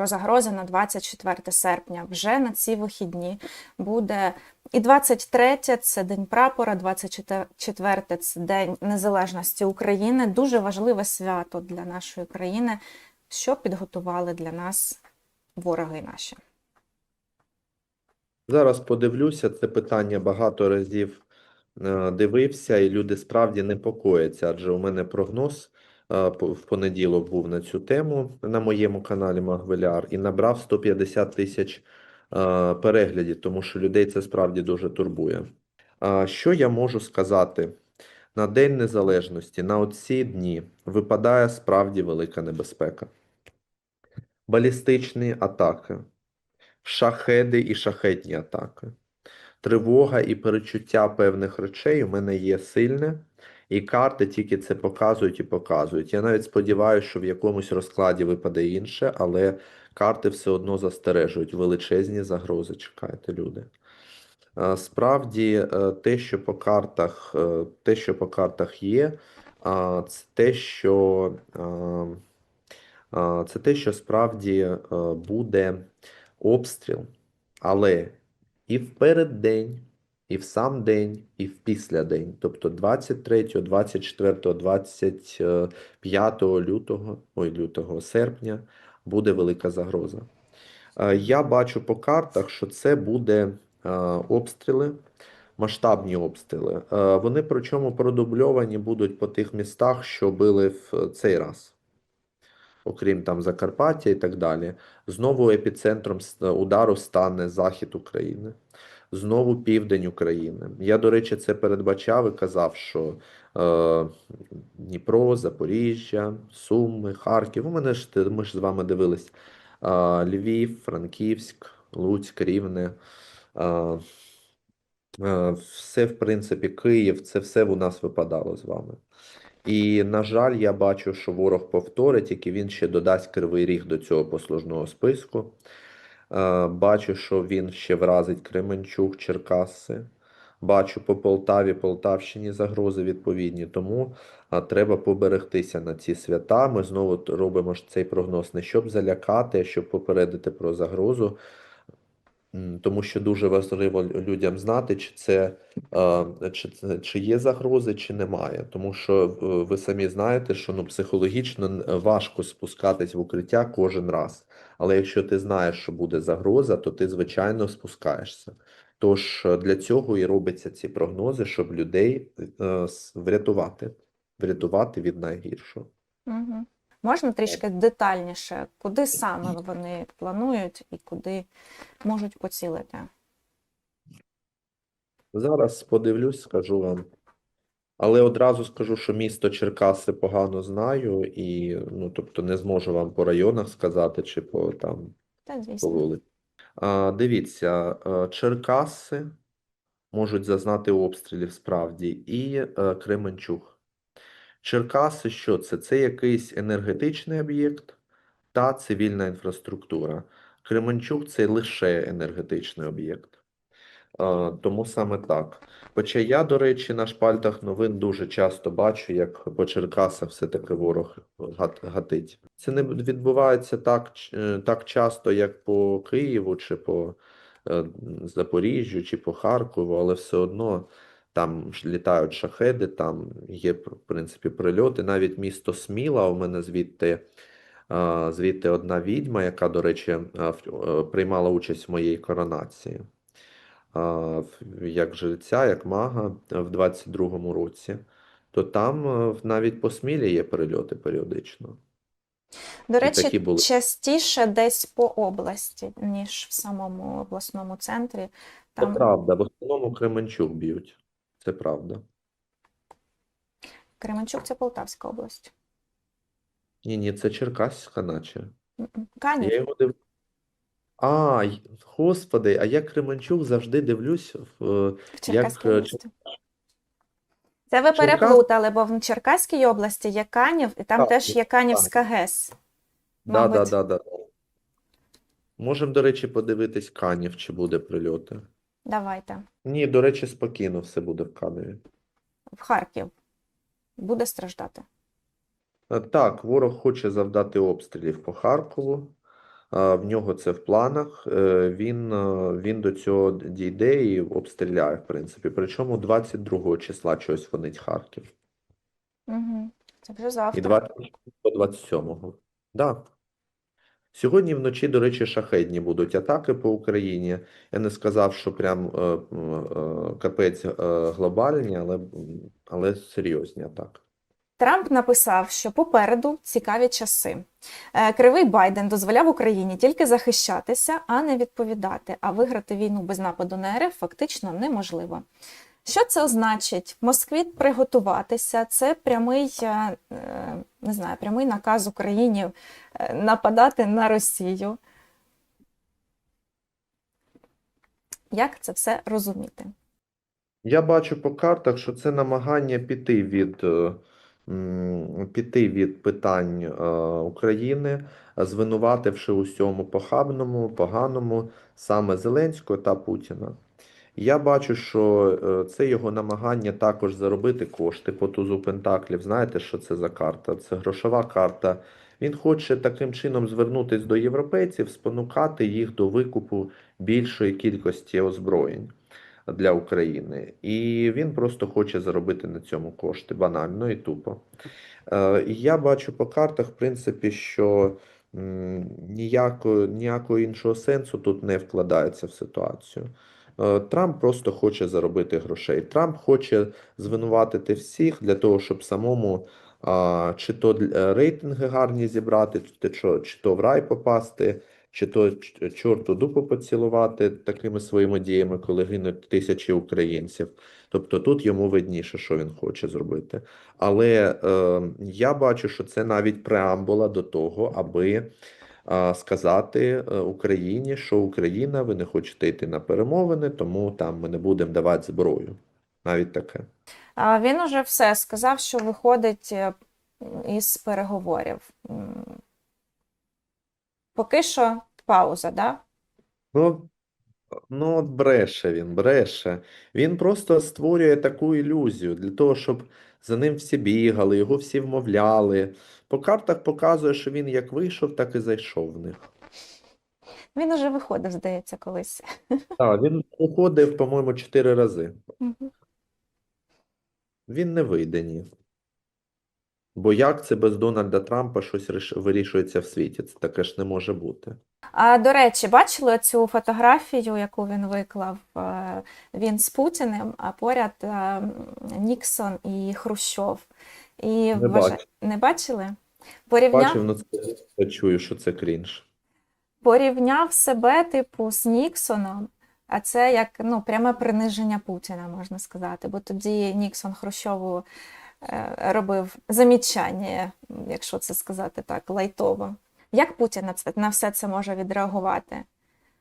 про загрози на 24 серпня. Вже на ці вихідні буде і 23 це День прапора, 24 це День Незалежності України. Дуже важливе свято для нашої країни. Що підготували для нас вороги наші? Зараз подивлюся, це питання багато разів е, дивився, і люди справді непокояться, адже у мене прогноз в понеділок був на цю тему на моєму каналі Магвеляр і набрав 150 тисяч е, переглядів, тому що людей це справді дуже турбує. Що я можу сказати? На День Незалежності, на оці дні випадає справді велика небезпека. Балістичні атаки, шахеди і шахетні атаки. Тривога і перечуття певних речей у мене є сильне, і карти тільки це показують і показують. Я навіть сподіваюся, що в якомусь розкладі випаде інше, але карти все одно застережують. Величезні загрози чекайте, люди. Е, Справді, е, те, що по картах, е, те, що по картах є, це те, що це те, що справді буде обстріл, але і в переддень, і в сам день, і в післядень, тобто 23, 24, 25 лютого, ой, лютого серпня буде велика загроза. Е, Я бачу по картах, що це буде е, обстріли, масштабні обстріли. Е, Вони причому продубльовані будуть по тих містах, що били в цей раз окрім там Закарпаття і так далі. Знову епіцентром удару стане захід України, знову південь України. Я, до речі, це передбачав і казав, що е, Дніпро, Запоріжжя, Суми, Харків. У мене ж ми ж з вами дивились е, Львів, Франківськ, Луцьк, Рівне. Е, е, все, в принципі, Київ, це все у нас випадало з вами. І, на жаль, я бачу, що ворог повторить, тільки він ще додасть кривий ріг до цього послужного списку. Е, Бачу, що він ще вразить Кременчук, Черкаси. Бачу по Полтаві, Полтавщині загрози відповідні. Тому а, треба поберегтися на ці свята. Ми знову робимо ж цей прогноз не щоб залякати, а щоб попередити про загрозу. Тому що дуже важливо людям знати, чи це чи, чи є загрози, чи немає. Тому що ви самі знаєте, що ну, психологічно важко спускатись в укриття кожен раз. Але якщо ти знаєш, що буде загроза, то ти, звичайно, спускаєшся. Тож е, для цього і робляться ці прогнози, щоб людей е, врятувати, врятувати від найгіршого. Угу. Можна трішки детальніше, куди саме вони планують і куди можуть поцілити? Зараз подивлюсь, скажу вам. Але одразу скажу, що місто Черкаси погано знаю, і ну, тобто не зможу вам по районах сказати чи по там Та, по вулиці. А, дивіться, е, Черкаси можуть зазнати обстрілів справді, і е, Кременчуг. Черкаси, що це? Це якийсь енергетичний об'єкт та цивільна інфраструктура. Кременчуг це лише енергетичний об'єкт. Тому саме так. Хоча я, до речі, на шпальтах новин дуже часто бачу, як по Черкасах все-таки ворог гатить. Це не відбувається так, е, так часто, як по Києву, чи по е, Запоріжжю, чи по Харкову, але все одно там літають шахеди, там є, в принципі, прильоти. Навіть місто Сміла, у мене звідти, звідти одна відьма, яка, до речі, е, приймала участь в моїй коронації як жреця, як мага е, в 22-му році, то там е, навіть по Смілі є перельоти періодично. До речі, були. частіше десь по області, ніж в самому обласному центрі. Це правда, в основному Кременчук б'ють. Це правда. Кременчук це Полтавська область. Ні, ні, це Черкаська, наче. Канів. Я його див... А, й- господи, а я Кременчук завжди дивлюсь в е, В Черкаській е, області. Це ви Черкас- переплутали, бо в Черкаській області є Канів, і там Так, теж є Канівська ГЕС. Да, да, Мабуть. да, да. Можемо, до речі, подивитись Канів, чи буде прильоти. Давайте. Ні, до речі, спокійно все буде в Каневі. В Харків. Буде страждати. Е, Так, ворог хоче завдати обстрілів по Харкову, В нього це в планах. Е, Він, е, він до цього дійде і обстріляє, в принципі. Причому 22 числа чогось фонить Харків. Угу. Це вже І завтра. 27-го. Да. Сьогодні вночі, до речі, шахедні будуть атаки по Україні. Я не сказав, що прям е, е, капець е, глобальні, але, але серйозні атаки. Трамп написав, що попереду цікаві часи. Е, Кривий Байден дозволяв Україні тільки захищатися, а не відповідати. А виграти війну без нападу на РФ фактично неможливо. Що це означить? Москві приготуватися. Це прямий, е, е, не знаю, прямий наказ Україні е, нападати на Росію. Як це все розуміти? Я бачу по картах, що це намагання піти від, е, піти від питань е, України, звинувативши усьому похабному, поганому саме Зеленського та Путіна. Я бачу, що е, це його намагання також заробити кошти по тузу Пентаклів. Знаєте, що це за карта? Це грошова карта. Він хоче таким чином звернутися до європейців, спонукати їх до викупу більшої кількості озброєнь для України. І він просто хоче заробити на цьому кошти, банально і тупо. Е, я бачу по картах, в принципі, що ніякого, ніякого іншого сенсу тут не вкладається в ситуацію. Е, Трамп просто хоче заробити грошей. Трамп хоче звинуватити всіх для того, щоб самому чи то е, рейтинги гарні зібрати, чи то, в рай попасти, чи то чорту дупу поцілувати такими своїми діями, коли гинуть тисячі українців. Тобто тут йому видніше, що він хоче зробити. Але е, я бачу, що це навіть преамбула до того, аби е, сказати е, Україні, що Україна, ви не хочете йти на перемовини, тому там ми не будемо давати зброю. Навіть таке. А Він уже все сказав, що виходить е, із переговорів. Поки що пауза, да? Ну, ну от бреше він, бреше. Він просто створює таку ілюзію для того, щоб за ним всі бігали, його всі вмовляли. По картах показує, що він як вийшов, так і зайшов в них. Він уже виходив, здається, колись. Так, він уходив, по-моєму, чотири рази. Мгм. Він не вийде, ні. Бо як це без Дональда Трампа щось вирішується в світі? Це таке ж не може бути. А до речі, бачили цю фотографію, яку він виклав? Е, Він з Путіним, а поряд е, Ніксон і Хрущов. І Не вважа- бачив. Не бачили? Порівняв, Бачив, ну це я чую, що це крінж. порівняв себе, типу, з Ніксоном, а це як ну, пряме приниження Путіна, можна сказати. Бо тоді Ніксон Хрущову е, робив замічання, якщо це сказати так, лайтово. Як Путін на це на все це може відреагувати?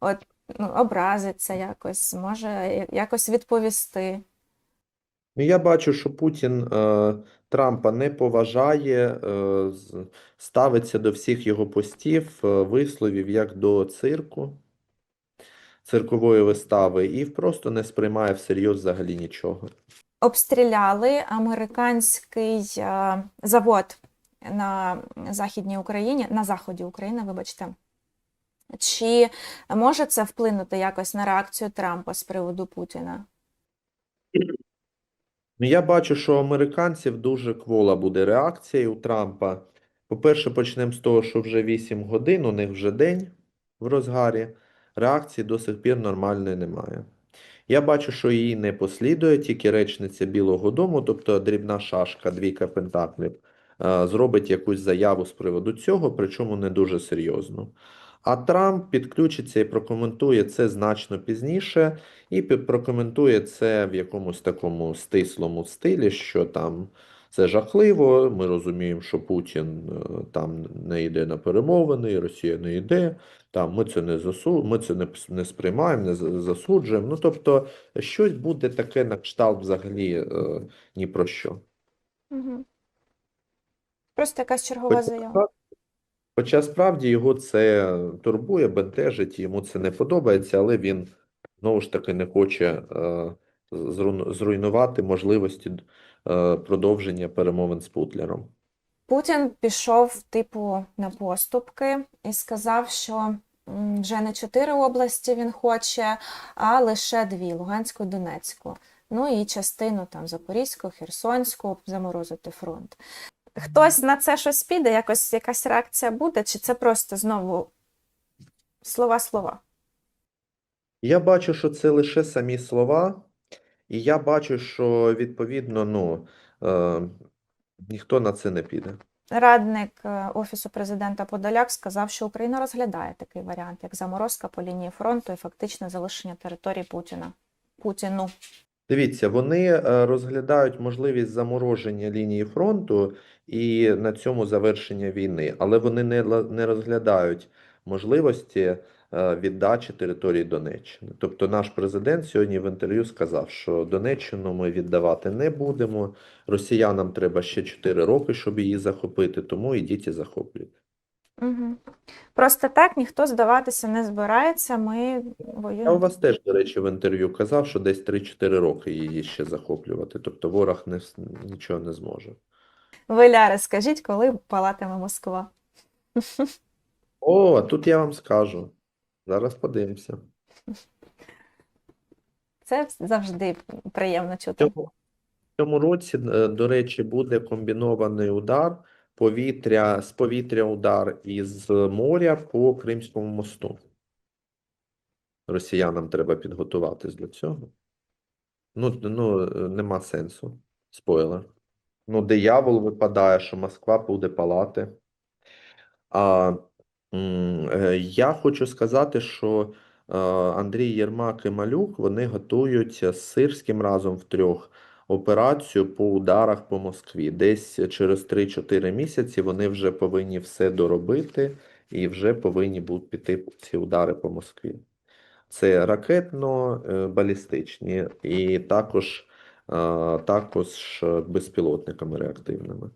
От ну, образиться якось, може якось відповісти. Ну, я бачу, що Путін е, Трампа не поважає, е, ставиться до всіх його постів, е, висловів як до цирку, циркової вистави, і просто не сприймає всерйоз взагалі нічого. Обстріляли американський е, завод на Західній Україні, на заході України, вибачте. Чи може це вплинути якось на реакцію Трампа з приводу Путіна? Ну, я бачу, що у американців дуже квола буде реакція у Трампа. По-перше, почнемо з того, що вже 8 годин, у них вже день в розгарі. Реакції до сих пір нормальної немає. Я бачу, що її не послідує, тільки речниця Білого Дому, тобто дрібна шашка, двійка пентаклів, е, зробить якусь заяву з приводу цього, причому не дуже серйозно. А Трамп підключиться і прокоментує це значно пізніше, і прокоментує це в якомусь такому стислому стилі, що там це жахливо. Ми розуміємо, що Путін е, там не йде на перемовини, Росія не йде. Там ми це не засу... ми це не, не сприймаємо, не засуджуємо. Ну тобто, щось буде таке на кшталт взагалі е, ні про що. Угу. Просто якась чергова заява. Хоча справді його це турбує, бентежить, йому це не подобається, але він знову ж таки не хоче е, зруйнувати можливості е, продовження перемовин з Путлером. Путін пішов, типу, на поступки і сказав, що вже не чотири області він хоче, а лише дві Луганську і Донецьку. Ну і частину там Запорізьку, Херсонську, заморозити фронт. Хтось на це щось піде, якось якась реакція буде, чи це просто знову слова-слова? Я бачу, що це лише самі слова, і я бачу, що відповідно, ну, е, ніхто на це не піде. Радник е, Офісу президента Подоляк сказав, що Україна розглядає такий варіант, як заморозка по лінії фронту і фактичне залишення території Путіна. Путіну. Дивіться, вони е, розглядають можливість замороження лінії фронту і на цьому завершення війни, але вони не, розглядають можливості е, віддачі території Донеччини. Тобто наш президент сьогодні в інтерв'ю сказав, що Донеччину ми віддавати не будемо. Росіянам треба ще 4 роки, щоб її захопити, тому ідіть і захоплюйте. Угу. Просто так ніхто здаватися не збирається. Ми воюємо. Я у вас теж, до речі, в інтерв'ю казав, що десь 3-4 роки її ще захоплювати. Тобто ворог не, нічого не зможе. Виляри, скажіть, коли палатиме Москва? О, тут я вам скажу. Зараз подивимося. Це завжди приємно В чути. цьому, в цьому році, е, до речі, буде комбінований удар повітря, з повітря удар із моря по Кримському мосту. Росіянам треба підготуватись до цього. Ну, ну, нема сенсу. Спойлер. Ну, диявол випадає, що Москва буде палати. А е, я хочу сказати, що е, Андрій Єрмак і Малюк вони готують з Сирським разом втрьох операцію по ударах по Москві. Десь через 3-4 місяці вони вже повинні все доробити і вже повинні будуть піти ці удари по Москві. Це ракетно-балістичні і також, е, також безпілотниками реактивними.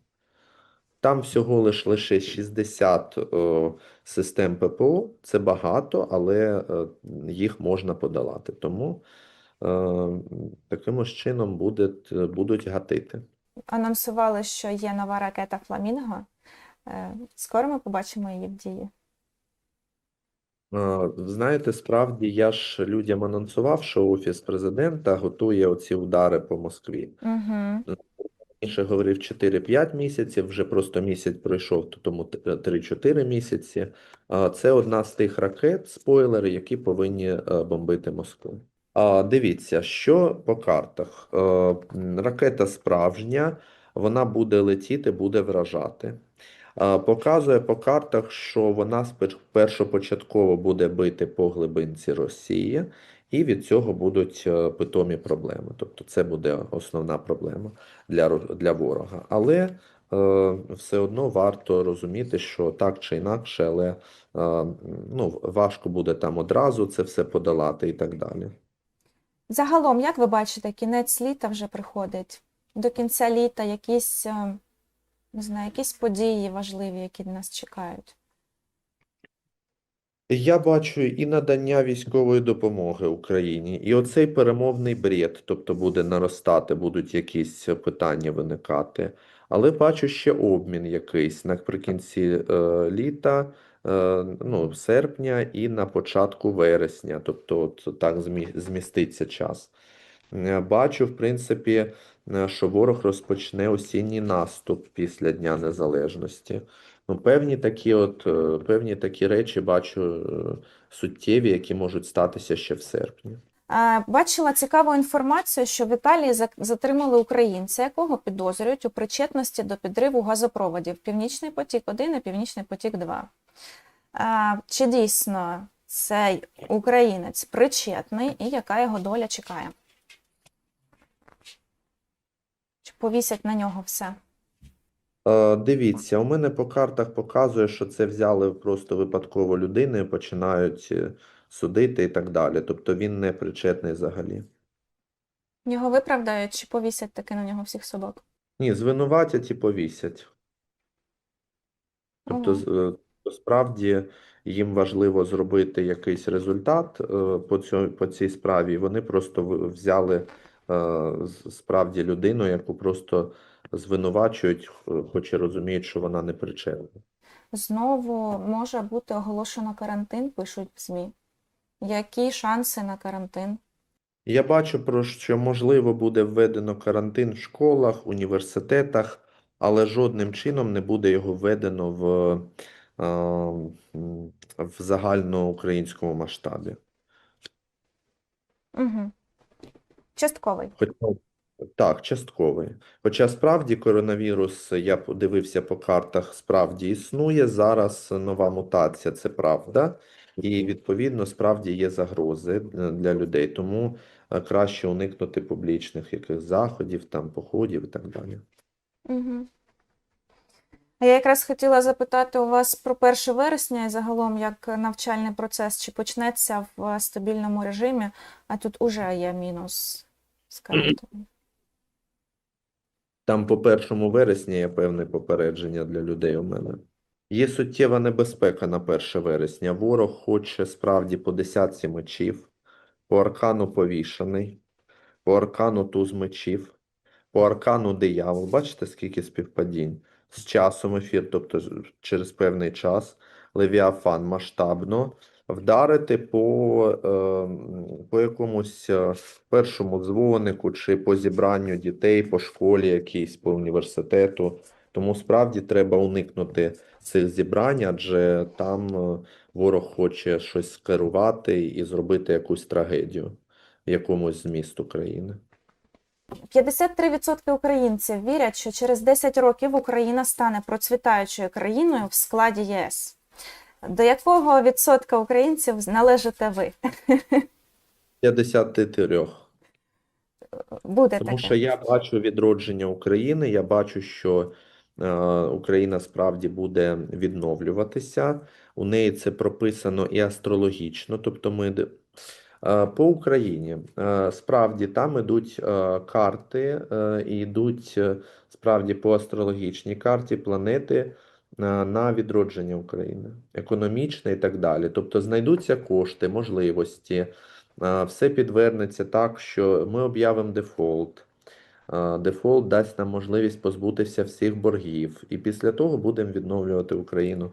Там всього лиш лише 60 е, систем ППО. Це багато, але е, їх можна подолати. Тому таким ось чином буде, будуть гатити. Анонсували, що є нова ракета Фламінго. Е, Скоро ми побачимо її в дії. Е, Знаєте, справді я ж людям анонсував, що Офіс президента готує оці удари по Москві. Угу. Раніше говорив 4-5 місяців, вже просто місяць пройшов, то тому т- 3-4 місяці. Це одна з тих ракет, спойлери, які повинні е, бомбити Москву. Дивіться, що по картах. Е, Ракета справжня, вона буде летіти, буде вражати. А, Показує по картах, що вона першопочатково буде бити по глибинці Росії, і від цього будуть е, питомі проблеми. Ну, це буде основна проблема для, для ворога. Але е, все одно варто розуміти, що так чи інакше, але е, ну, важко буде там одразу це все подолати і так далі. Загалом, як ви бачите, кінець літа вже приходить. До кінця літа якісь, е, не знаю, якісь події важливі, які нас чекають. Я бачу і надання військової допомоги Україні, і оцей перемовний бред, тобто буде наростати, будуть якісь питання виникати. Але бачу ще обмін якийсь наприкінці е, літа, ну, серпня і на початку вересня, тобто от так зміститься час. Е, Бачу, в принципі, е, що ворог розпочне осінній наступ після Дня Незалежності. Ну, певні такі от, е, певні такі речі бачу е, суттєві, які можуть статися ще в серпні. Е, Бачила цікаву інформацію, що в Італії затримали українця, якого підозрюють у причетності до підриву газопроводів Північний потік-1 і Північний потік-2. Е, Чи дійсно цей українець причетний і яка його доля чекає? Чи повісять на нього все? Е, Дивіться, у мене по картах показує, що це взяли просто випадково людину і починають судити і так далі. Тобто він не причетний взагалі. Його виправдають чи повісять таки на нього всіх собак? Ні, звинуватять і повісять. Тобто, е, справді їм важливо зробити якийсь результат е, по цьому, по цій справі. Вони просто взяли е, справді людину, яку просто звинувачують, хоч і розуміють, що вона не причетна. Знову може бути оголошено карантин, пишуть в ЗМІ. Які шанси на карантин? Я бачу, про що можливо буде введено карантин в школах, університетах, але жодним чином не буде його введено в, в загальноукраїнському масштабі. Угу. Частковий. Хоча, так, частковий. Хоча справді коронавірус, я подивився по картах, справді існує. Зараз нова мутація, це правда. І відповідно справді є загрози е, для людей. Тому е, краще уникнути публічних яких заходів, там, походів і так далі. Угу. Я якраз хотіла запитати у вас про 1 вересня і загалом як навчальний процес, чи почнеться в стабільному режимі, а тут уже є мінус з карантином. Там по 1 вересня є певне попередження для людей у мене. Є суттєва небезпека на 1 вересня. Ворог хоче справді по десятці мечів, по аркану повішаний, по аркану туз мечів, по аркану диявол. Бачите, скільки співпадінь? З часом ефір, тобто через певний час, Левіафан масштабно, вдарити по, е, по якомусь е, першому дзвонику чи по зібранню дітей, по школі якійсь, по університету. Тому справді треба уникнути цих зібрань, адже там е, ворог хоче щось скерувати і зробити якусь трагедію в якомусь з міст України. 53% українців вірять, що через 10 років Україна стане процвітаючою країною в складі ЄС. До якого відсотка українців належите ви? 53. Буде Тому таке. що я бачу відродження України, я бачу, що Україна справді буде відновлюватися. У неї це прописано і астрологічно, тобто ми е, по Україні е, справді там ідуть е, карти, е, і йдуть е, справді по астрологічній карті планети е, на відродження України, економічне і так далі. Тобто знайдуться кошти, можливості. Е, Все підвернеться так, що ми об'явимо дефолт. Е, Дефолт дасть нам можливість позбутися всіх боргів, і після того будемо відновлювати Україну.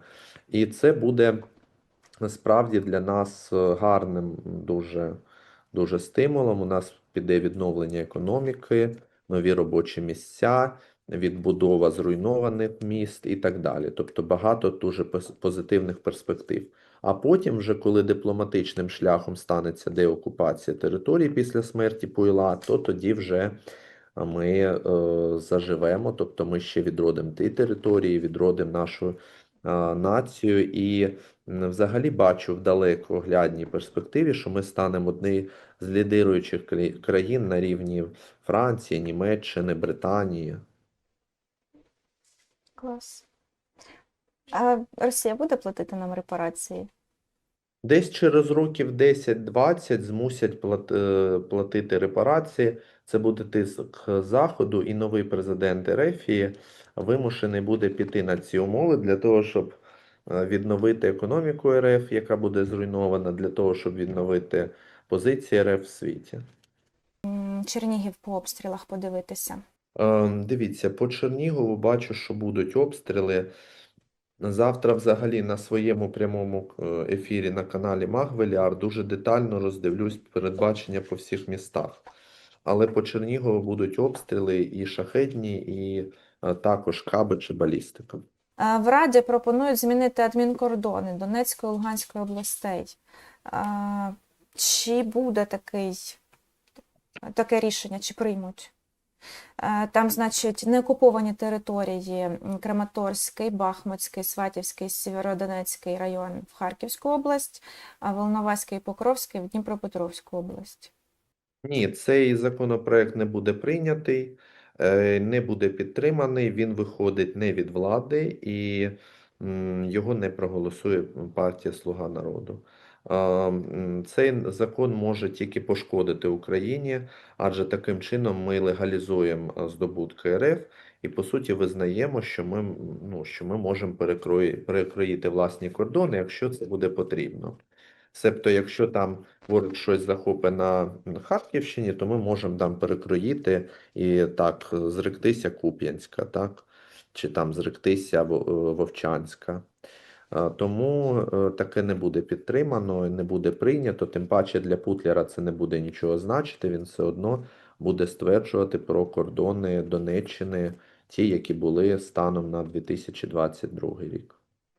І це буде насправді для нас е, гарним дуже, дуже стимулом. У нас піде відновлення економіки, нові робочі місця, відбудова зруйнованих міст і так далі. Тобто багато дуже позитивних перспектив. А потім, вже коли дипломатичним шляхом станеться деокупація території після смерті Пуйла, то тоді вже ми е, заживемо, тобто ми ще відродимо ті території, відродимо нашу е, націю. І взагалі бачу в далекоглядній перспективі, що ми станемо однією з лідируючих країн на рівні Франції, Німеччини, Британії. Клас. А Росія буде платити нам репарації? Десь через років 10-20 змусять е, платити репарації. Це буде тиск Заходу, і новий президент Ерефії вимушений буде піти на ці умови для того, щоб е, відновити економіку РФ, яка буде зруйнована, для того, щоб відновити позиції РФ в світі. Чернігів по обстрілах подивитися. Е, Дивіться, по Чернігову бачу, що будуть обстріли. Завтра взагалі на своєму прямому е, ефірі на каналі Магвеліар дуже детально роздивлюсь передбачення по всіх містах. Але по Чернігову будуть обстріли і шахедні, і е, також каби чи балістика. В Раді пропонують змінити адмінкордони Донецької і Луганської областей. Чи буде такий, таке рішення, чи приймуть? Е, Там, значить, неокуповані території Краматорський, Бахмутський, Сватівський, Сєвєродонецький район в Харківську область, а Волноваський і Покровський в Дніпропетровську область. Ні, цей законопроект не буде прийнятий, е, не буде підтриманий, він виходить не від влади і його не проголосує партія Слуга народу. Цей закон може тільки пошкодити Україні, адже таким чином ми легалізуємо здобутки РФ і, по суті, визнаємо, що ми, ну, що ми можемо перекроїти власні кордони, якщо це буде потрібно. Себто, якщо там ворог щось захопить на Харківщині, то ми можемо там перекроїти і так зректися Куп'янська, так? Чи там зректися Вовчанська. Е, Тому е, таке не буде підтримано, не буде прийнято. Тим паче для Путлера це не буде нічого значити. Він все одно буде стверджувати про кордони Донеччини, ті, які були станом на 2022 рік.